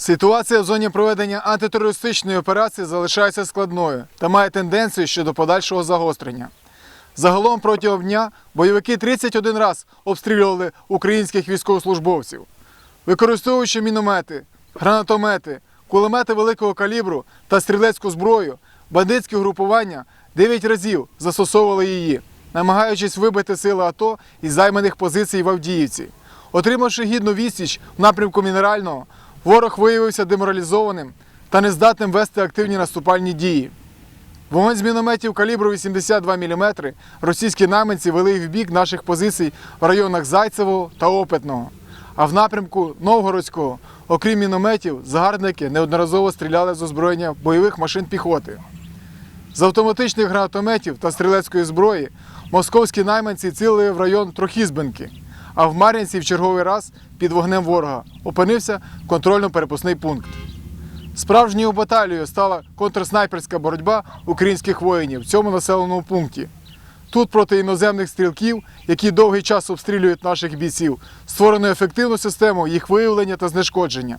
Ситуація в зоні проведення антитерористичної операції залишається складною та має тенденцію щодо подальшого загострення. Загалом протягом дня бойовики 31 раз обстрілювали українських військовослужбовців, використовуючи міномети, гранатомети, кулемети великого калібру та стрілецьку зброю, бандитські групування 9 разів застосовували її, намагаючись вибити сили АТО із займаних позицій в Авдіївці. Отримавши гідну відсіч в напрямку мінерального, ворог виявився деморалізованим та нездатним вести активні наступальні дії. Вогонь з мінометів калібру 82 мм російські найманці вели в бік наших позицій в районах Зайцевого та Опитного. А в напрямку Новгородського, окрім мінометів, загарбники неодноразово стріляли з озброєння бойових машин піхоти. З автоматичних гранатометів та стрілецької зброї московські найманці цілили в район Трохізбинки, а в Мар'янці в черговий раз під вогнем ворога опинився контрольно-перепускний пункт. Справжньою баталією стала контрснайперська боротьба українських воїнів в цьому населеному пункті. Тут проти іноземних стрілків, які довгий час обстрілюють наших бійців, створено ефективну систему їх виявлення та знешкодження.